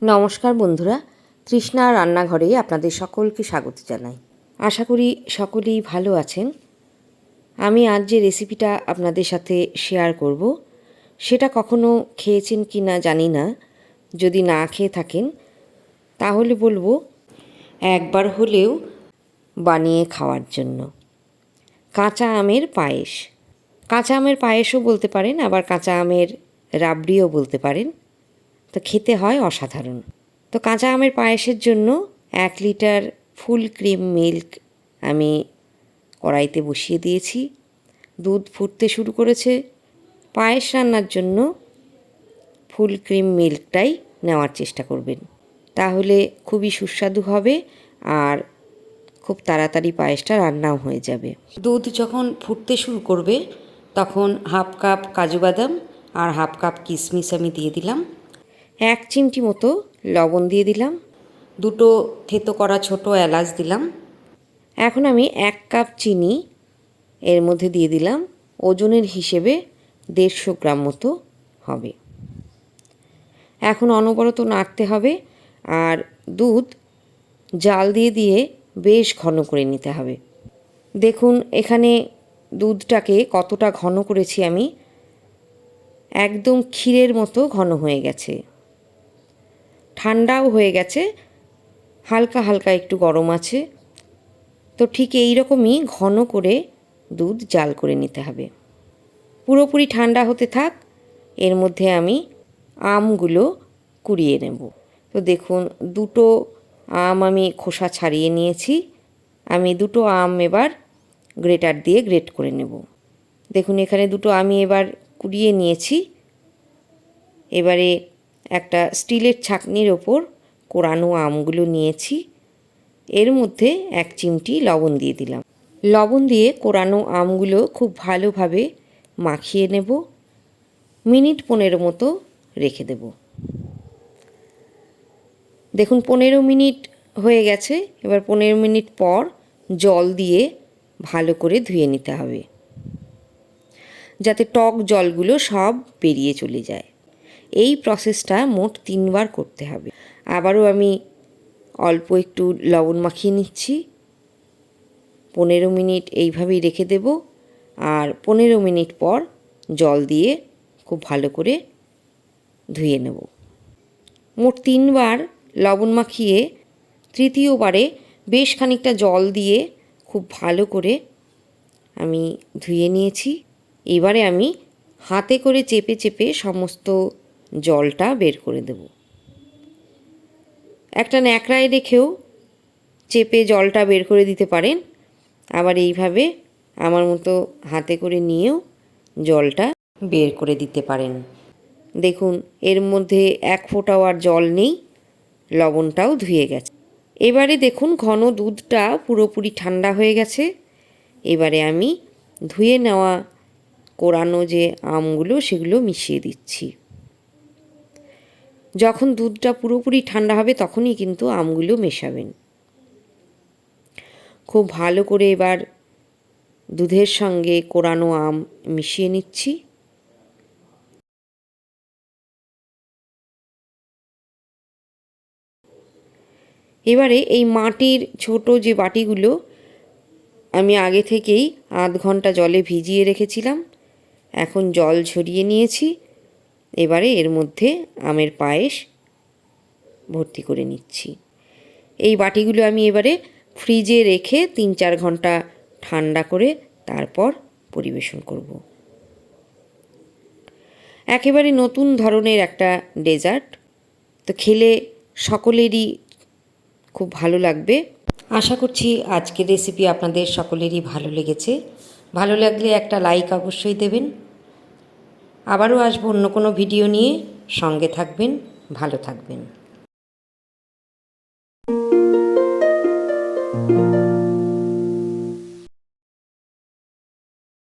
নমস্কার বন্ধুরা, তৃষ্ণা রান্নাঘরে আপনাদের সকলকে স্বাগত জানাই। আশা করি সকলেই ভালো আছেন। আমি আজ যে রেসিপিটা আপনাদের সাথে শেয়ার করব, সেটা কখনো খেয়েছেন কি না জানি না। যদি না খেয়ে থাকেন, তাহলে বলব, একবার হলেও বানিয়ে খাওয়ার জন্য। কাঁচা আমের পায়েস। কাঁচা আমের পায়েসও বলতে পারেন, আবার কাঁচা আমের রাবড়িও বলতে পারেন। তো খেতে হয় অসাধারণ। তো কাঁচা আমের পায়েসের জন্য এক লিটার ফুল ক্রিম মিল্ক আমি কড়াইতে বসিয়ে দিয়েছি। দুধ ফুটতে শুরু করেছে। পায়েস রান্নার জন্য ফুল ক্রিম মিল্কটাই নেওয়ার চেষ্টা করবেন। তাহলে খুবই সুস্বাদু হবে আর খুব তাড়াতাড়ি পায়েসটা রান্নাও হয়ে যাবে। দুধ যখন ফুটতে শুরু করবে, তখন হাফ কাপ কাজু বাদাম আর হাফ কাপ কিশমিশ আমি দিয়ে দিলাম। এক চিমটি মতো লবণ দিয়ে দিলাম। দুটো থেতো করা ছোট এলাচ দিলাম। এখন আমি এক কাপ চিনি এর মধ্যে দিয়ে দিলাম। ওজনের হিসেবে দেড়শো গ্রাম মতো হবে। এখন অনবরত নাড়তে হবে আর দুধ জাল দিয়ে দিয়ে বেশ ঘন করে নিতে হবে। দেখুন, এখানে দুধটাকে কতটা ঘন করেছি আমি। একদম ক্ষীরের মতো ঘন হয়ে গেছে। ঠান্ডাও হয়ে গেছে, হালকা হালকা একটু গরম আছে। তো ঠিক এই রকমই ঘন করে দুধ জাল করে নিতে হবে। পুরোপুরি ঠান্ডা হতে থাক, এর মধ্যে আমি আমগুলো কুড়িয়ে নেব। তো দেখুন, দুটো আম আমি খোসা ছাড়িয়ে নিয়েছি। আমি দুটো আম এবার গ্রেটার দিয়ে গ্রেট করে নেব। দেখুন, এখানে দুটো আমি এবার কুড়িয়ে নিয়েছি। এবারে একটা স্টিলের ছাকনির ওপর কোরানো আমগুলো নিয়েছি। এর মধ্যে এক চিমটি লবণ দিয়ে দিলাম। লবণ দিয়ে কোরানো আমগুলো খুব ভালোভাবে মাখিয়ে নেব। মিনিট পনেরো মতো রেখে দেব। দেখুন, পনেরো মিনিট হয়ে গেছে। এবার পনেরো মিনিট পর জল দিয়ে ভালো করে ধুয়ে নিতে হবে। যাতে টক জলগুলো সব বেরিয়ে চলে যায়। এই প্রসেসটা মোট তিনবার করতে হবে। আবারও আমি অল্প একটু লবণ মাখিয়ে নিচ্ছি। পনেরো মিনিট এইভাবেই রেখে দেব আর পনেরো মিনিট পর জল দিয়ে খুব ভালো করে ধুয়ে নেব। মোট তিনবার লবণ মাখিয়ে তৃতীয়বারে বেশ খানিকটা জল দিয়ে খুব ভালো করে আমি ধুয়ে নিয়েছি। এবারে আমি হাতে করে চেপে চেপে সমস্ত জলটা বের করে দেব। একটা ন্যাকড়ায় রেখেও চেপে জলটা বের করে দিতে পারেন। আবার এইভাবে আমার মতো হাতে করে নিয়েও জলটা বের করে দিতে পারেন। দেখুন, এর মধ্যে এক ফোঁটাও আর জল নেই, লবণটাও ধুয়ে গেছে। এবারে দেখুন, ঘন দুধটা পুরোপুরি ঠান্ডা হয়ে গেছে। এবারে আমি ধুয়ে নেওয়া কোরানো যে আমগুলো, সেগুলো মিশিয়ে দিচ্ছি। যখন দুধটা পুরোপুরি ঠান্ডা হবে তখনই কিন্তু আমগুলো মেশাবেন। খুব ভালো করে এবার দুধের সঙ্গে কোরানো আম মিশিয়ে নিচ্ছি। এবারে এই মাটির ছোট যে বাটিগুলো, আমি আগে থেকেই আধ ঘণ্টা জলে ভিজিয়ে রেখেছিলাম। এখন জল ঝরিয়ে নিয়েছি। এবারে এর মধ্যে আমের পায়েস ভর্তি করে নিচ্ছি। এই বাটিগুলো আমি এবারে ফ্রিজে রেখে তিন চার ঘণ্টা ঠান্ডা করে তারপর পরিবেশন করব। একেবারে নতুন ধরনের একটা ডেজার্ট। তো খেলে সকলেরই খুব ভালো লাগবে। আশা করছি আজকের রেসিপি আপনাদের সকলেরই ভালো লেগেছে। ভালো লাগলে একটা লাইক অবশ্যই দেবেন। আবারও আসব অন্য কোনো ভিডিও নিয়ে। সঙ্গে থাকবেন ভালো থাকবেন।